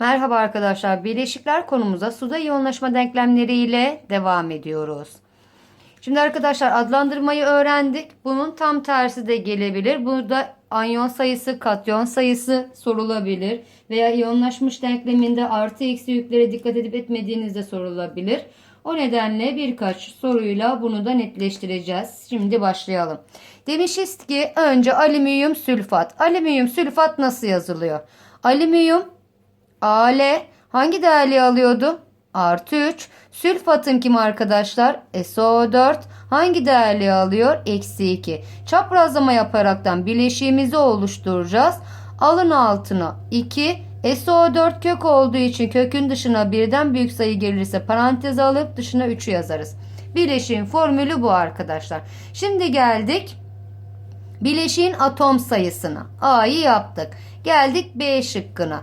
Merhaba arkadaşlar. Bileşikler konumuza suda iyonlaşma denklemleri ile devam ediyoruz. Şimdi arkadaşlar adlandırmayı öğrendik. Bunun tam tersi de gelebilir. Burada anyon sayısı, katyon sayısı sorulabilir. Veya iyonlaşmış denkleminde artı eksi yüklere dikkat edip etmediğinizde sorulabilir. O nedenle birkaç soruyla bunu da netleştireceğiz. Şimdi başlayalım. Demişiz ki önce alüminyum sülfat. Alüminyum sülfat nasıl yazılıyor? Alüminyum Al hangi değerli alıyordu? Artı 3. Sülfatın kim arkadaşlar? SO4 hangi değerli alıyor? Eksi 2. Çaprazlama yaparaktan bileşiğimizi oluşturacağız. Alın altına 2. SO4 kök olduğu için kökün dışına birden büyük sayı gelirse parantez alıp dışına 3'ü yazarız. Bileşiğin formülü bu arkadaşlar. Şimdi geldik bileşiğin atom sayısına. A'yı yaptık. Geldik B şıkkına.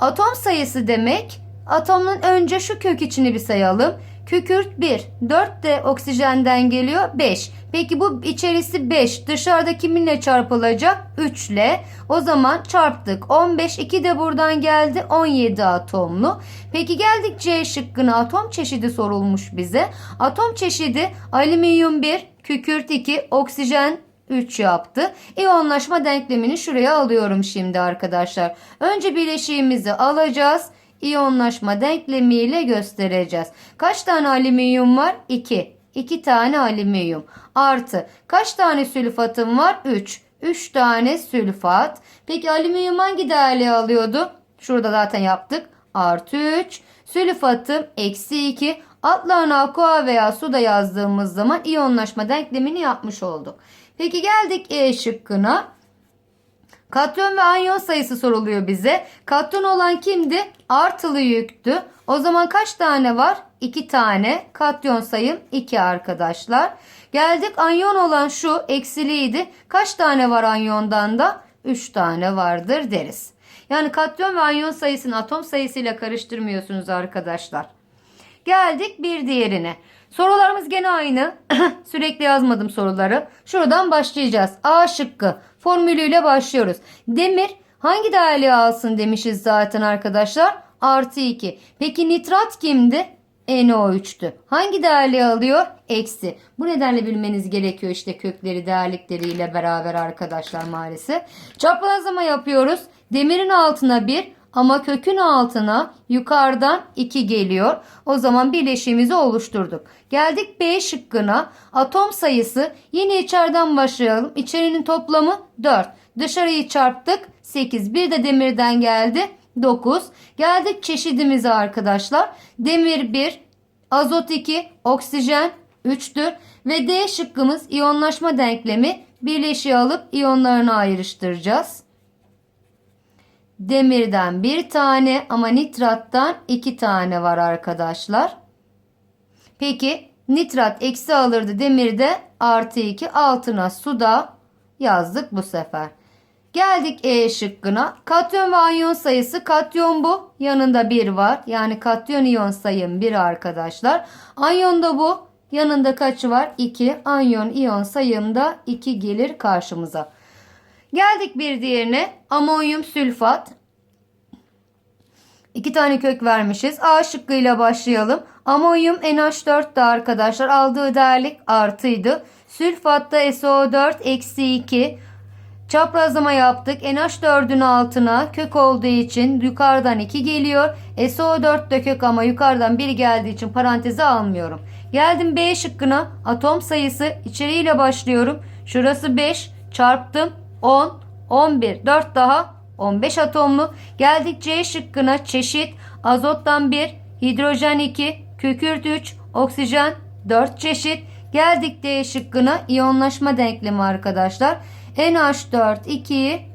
Atom sayısı demek atomun önce şu kök içini bir sayalım. Kükürt 1. 4 de oksijenden geliyor 5. Peki bu içerisi 5. Dışarıda kiminle çarpılacak? 3 ile. O zaman çarptık. 15. 2 de buradan geldi. 17 atomlu. Peki geldik C şıkkına. Atom çeşidi sorulmuş bize. Atom çeşidi alüminyum 1, kükürt 2, oksijen 3 yaptı. İyonlaşma denklemini şuraya alıyorum şimdi arkadaşlar. Önce bileşiğimizi alacağız. İyonlaşma denklemiyle göstereceğiz. Kaç tane alüminyum var? 2. 2 tane alüminyum. Artı kaç tane sülfatım var? 3. 3 tane sülfat. Peki alüminyum hangi değerli alıyordu? Şurada zaten yaptık. Artı 3. Sülfatım eksi 2. Altlarına aqua veya suda yazdığımız zaman iyonlaşma denklemini yapmış olduk. Peki geldik E şıkkına. Katyon ve anyon sayısı soruluyor bize. Katyon olan kimdi? Artılı yüktü. O zaman kaç tane var? 2 tane. Katyon sayım 2 arkadaşlar. Geldik anyon olan şu eksiliydi. Kaç tane var anyondan da? 3 tane vardır deriz. Yani katyon ve anyon sayısını atom sayısıyla karıştırmıyorsunuz arkadaşlar. Geldik bir diğerine. Sorularımız gene aynı. Sürekli yazmadım soruları. Şuradan başlayacağız. A şıkkı. Formülüyle başlıyoruz. Demir hangi değerli alsın demişiz zaten arkadaşlar. Artı 2. Peki nitrat kimdi? NO3'tü. Hangi değerli alıyor? Eksi. Bu nedenle bilmeniz gerekiyor işte kökleri değerlikleriyle beraber arkadaşlar maalesef. Çaprazlama yapıyoruz. Demirin altına 1, ama kökün altına yukarıdan 2 geliyor. O zaman bileşiğimizi oluşturduk. Geldik B şıkkına. Atom sayısı yine içeriden başlayalım. İçerinin toplamı 4. Dışarıyı çarptık 8. Bir de demirden geldi 9. Geldik çeşidimize arkadaşlar. Demir 1, azot 2, oksijen 3'tür. Ve D şıkkımız iyonlaşma denklemi bileşiği alıp iyonlarını ayrıştıracağız. Demirden bir tane ama nitrattan iki tane var arkadaşlar. Peki nitrat eksi alırdı demirde artı iki altına suda yazdık bu sefer. Geldik E şıkkına. Katyon ve anyon sayısı katyon bu. Yanında bir var. Yani katyon iyon sayım 1 arkadaşlar. Anyon da bu. Yanında kaçı var? 2. Anyon iyon sayımda 2 gelir karşımıza. Geldik bir diğerine. Amonyum sülfat. İki tane kök vermişiz. A şıkkıyla başlayalım. Amonyum NH4 da arkadaşlar aldığı değerlik artıydı. Sülfatta SO4 eksi 2. Çaprazlama yaptık. NH4'ün altına kök olduğu için yukarıdan 2 geliyor. SO4 de kök ama yukarıdan 1 geldiği için paranteze almıyorum. Geldim B şıkkına. Atom sayısı içeriğiyle başlıyorum. Şurası 5 çarptım 10 11 4 daha 15 atomlu. Geldik C şıkkına çeşit azottan 1, hidrojen 2, kükürt 3, oksijen 4 çeşit. Geldik D şıkkına iyonlaşma denklemi arkadaşlar. NH4 2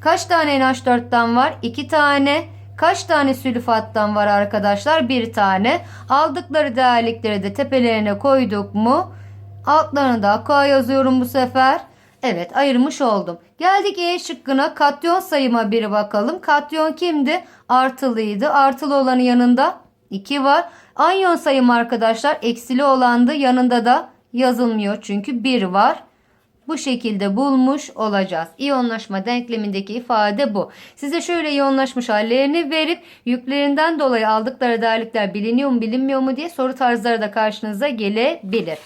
Kaç tane NH4'ten var? 2 tane. Kaç tane sülfattan var arkadaşlar? 1 tane. Aldıkları değerlikleri de tepelerine koyduk mu? Altlarını da aqua yazıyorum bu sefer. Evet ayırmış oldum. Geldik E şıkkına katyon sayıma bir bakalım. Katyon kimdi? Artılıydı. Artılı olanın yanında 2 var. Anyon sayım arkadaşlar eksili olandı. Yanında da yazılmıyor çünkü 1 var. bu şekilde bulmuş olacağız. İyonlaşma denklemindeki ifade bu. Size şöyle iyonlaşmış hallerini verip yüklerinden dolayı aldıkları değerlikler biliniyor mu bilinmiyor mu diye soru tarzları da karşınıza gelebilir.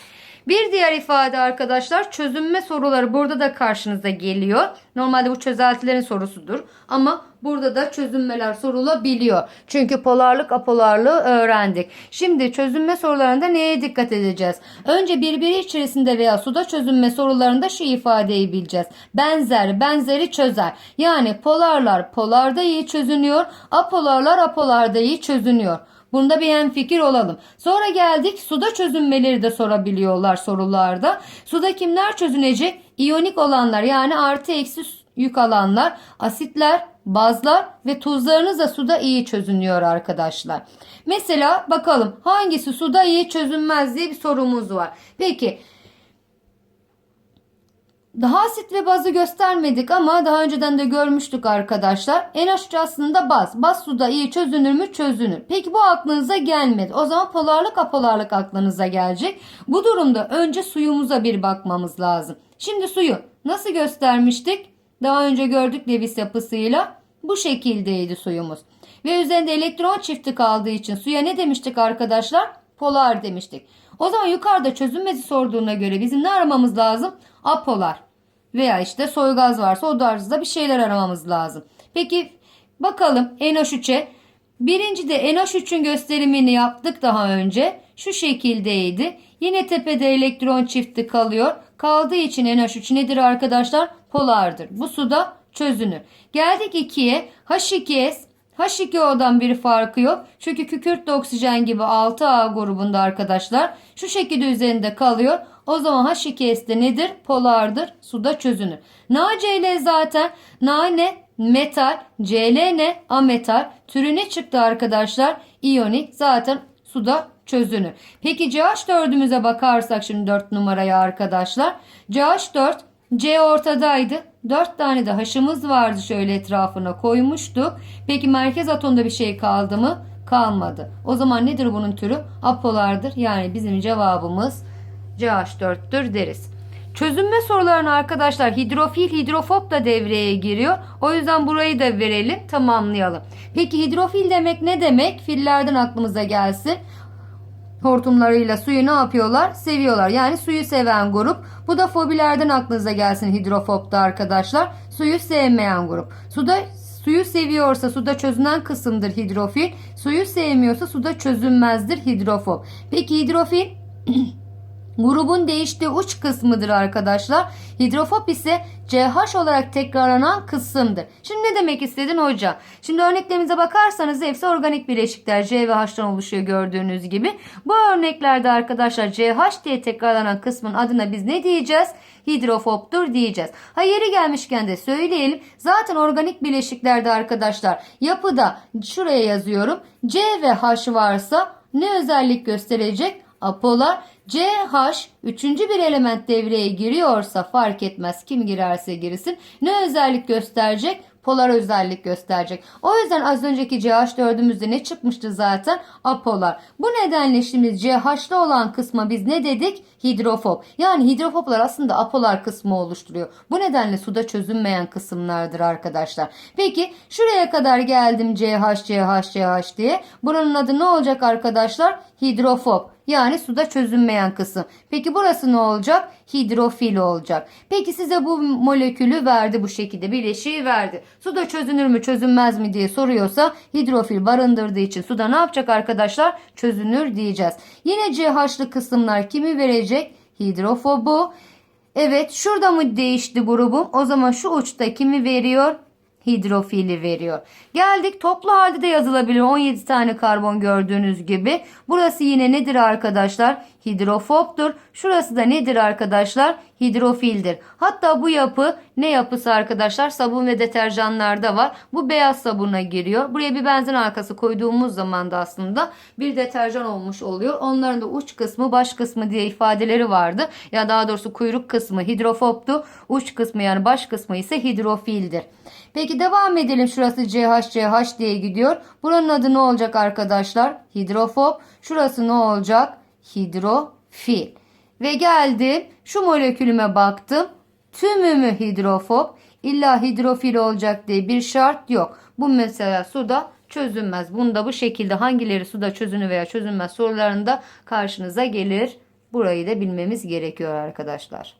Bir diğer ifade arkadaşlar çözünme soruları burada da karşınıza geliyor. Normalde bu çözeltilerin sorusudur ama burada da çözünmeler sorulabiliyor. Çünkü polarlık apolarlığı öğrendik. Şimdi çözünme sorularında neye dikkat edeceğiz? Önce birbiri içerisinde veya suda çözünme sorularında şu ifadeyi bileceğiz. Benzer benzeri çözer. Yani polarlar polarda iyi çözünüyor, apolarlar apolarda iyi çözünüyor. Bunda bir hemfikir olalım. Sonra geldik suda çözünmeleri de sorabiliyorlar sorularda. Suda kimler çözünecek? İyonik olanlar yani artı eksi yük alanlar, asitler, bazlar ve tuzlarınız da suda iyi çözünüyor arkadaşlar. Mesela bakalım hangisi suda iyi çözünmez diye bir sorumuz var. Peki daha asit ve bazı göstermedik ama daha önceden de görmüştük arkadaşlar. NH3 aslında baz. Baz suda iyi çözünür mü? Çözünür. Peki bu aklınıza gelmedi. O zaman polarlık apolarlık aklınıza gelecek. Bu durumda önce suyumuza bir bakmamız lazım. Şimdi suyu nasıl göstermiştik? Daha önce gördük Lewis yapısıyla. Bu şekildeydi suyumuz. Ve üzerinde elektron çifti kaldığı için suya ne demiştik arkadaşlar? Polar demiştik. O zaman yukarıda çözünmesi sorduğuna göre bizim ne aramamız lazım? Apolar. Veya işte soy gaz varsa o tarzda bir şeyler aramamız lazım. Peki bakalım NH3'e. Birinci de NH3'ün gösterimini yaptık daha önce. Şu şekildeydi. Yine tepede elektron çifti kalıyor. Kaldığı için NH3 nedir arkadaşlar? Polardır. Bu suda çözünür. Geldik 2'ye. H2S H2O'dan bir farkı yok. Çünkü kükürtlü oksijen gibi 6A grubunda arkadaşlar. Şu şekilde üzerinde kalıyor. O zaman H2S de nedir? Polardır. Suda çözünür. NaCl zaten Na ne? Metal. Cl ne? Ametal. Türü ne çıktı arkadaşlar? İyonik. Zaten suda çözünür. Peki CH4'ümüze bakarsak şimdi 4 numaraya arkadaşlar. CH4 C ortadaydı. 4 tane de haşımız vardı şöyle etrafına koymuştuk. Peki merkez atomda bir şey kaldı mı? Kalmadı. O zaman nedir bunun türü? Apolardır. Yani bizim cevabımız CH4'tür deriz. Çözünme sorularına arkadaşlar hidrofil hidrofob da devreye giriyor. O yüzden burayı da verelim tamamlayalım. Peki hidrofil demek ne demek? Fillerden aklımıza gelsin hortumlarıyla suyu ne yapıyorlar? Seviyorlar. Yani suyu seven grup. Bu da fobilerden aklınıza gelsin hidrofobda arkadaşlar. Suyu sevmeyen grup. Suda suyu seviyorsa suda çözünen kısımdır hidrofil. Suyu sevmiyorsa suda çözünmezdir hidrofob. Peki hidrofil grubun değiştiği uç kısmıdır arkadaşlar. Hidrofоб ise CH olarak tekrarlanan kısımdır. Şimdi ne demek istedin hoca? Şimdi örneklerimize bakarsanız hepsi organik bileşikler. C ve H'tan oluşuyor gördüğünüz gibi. Bu örneklerde arkadaşlar CH diye tekrarlanan kısmın adına biz ne diyeceğiz? Hidrofobdur diyeceğiz. Ha yeri gelmişken de söyleyelim. Zaten organik bileşiklerde arkadaşlar yapıda şuraya yazıyorum. C ve H varsa ne özellik gösterecek? Apolar CH üçüncü bir element devreye giriyorsa fark etmez kim girerse girsin ne özellik gösterecek? Polar özellik gösterecek. O yüzden az önceki CH4'ümüzde ne çıkmıştı zaten? Apolar. Bu nedenle şimdi CH'lı olan kısma biz ne dedik? Hidrofob. Yani hidrofoblar aslında apolar kısmı oluşturuyor. Bu nedenle suda çözünmeyen kısımlardır arkadaşlar. Peki şuraya kadar geldim CH, CH, CH diye. Buranın adı ne olacak arkadaşlar? Hidrofob. Yani suda çözünmeyen kısım. Peki burası ne olacak? Hidrofil olacak. Peki size bu molekülü verdi bu şekilde bileşiği verdi. Suda çözünür mü çözünmez mi diye soruyorsa hidrofil barındırdığı için suda ne yapacak arkadaşlar? Çözünür diyeceğiz. Yine CH'lı kısımlar kimi verecek? Hidrofobu. Evet şurada mı değişti grubum? O zaman şu uçta kimi veriyor? Hidrofili veriyor. Geldik toplu halde de yazılabilir. 17 tane karbon gördüğünüz gibi. Burası yine nedir arkadaşlar? Hidrofobdur. Şurası da nedir arkadaşlar? Hidrofildir. Hatta bu yapı ne yapısı arkadaşlar? Sabun ve deterjanlarda var. Bu beyaz sabuna giriyor. Buraya bir benzin halkası koyduğumuz zaman da aslında bir deterjan olmuş oluyor. Onların da uç kısmı baş kısmı diye ifadeleri vardı. Ya daha doğrusu kuyruk kısmı hidrofobdu. Uç kısmı yani baş kısmı ise hidrofildir. Peki devam edelim. Şurası CH, CH diye gidiyor. Buranın adı ne olacak arkadaşlar? Hidrofob. Şurası ne olacak? Hidrofil. Ve geldim şu molekülüme baktım. Tümü mü hidrofob? İlla hidrofil olacak diye bir şart yok. Bu mesela suda çözünmez. Bunda bu şekilde hangileri suda çözünür veya çözünmez sorularında karşınıza gelir. Burayı da bilmemiz gerekiyor arkadaşlar.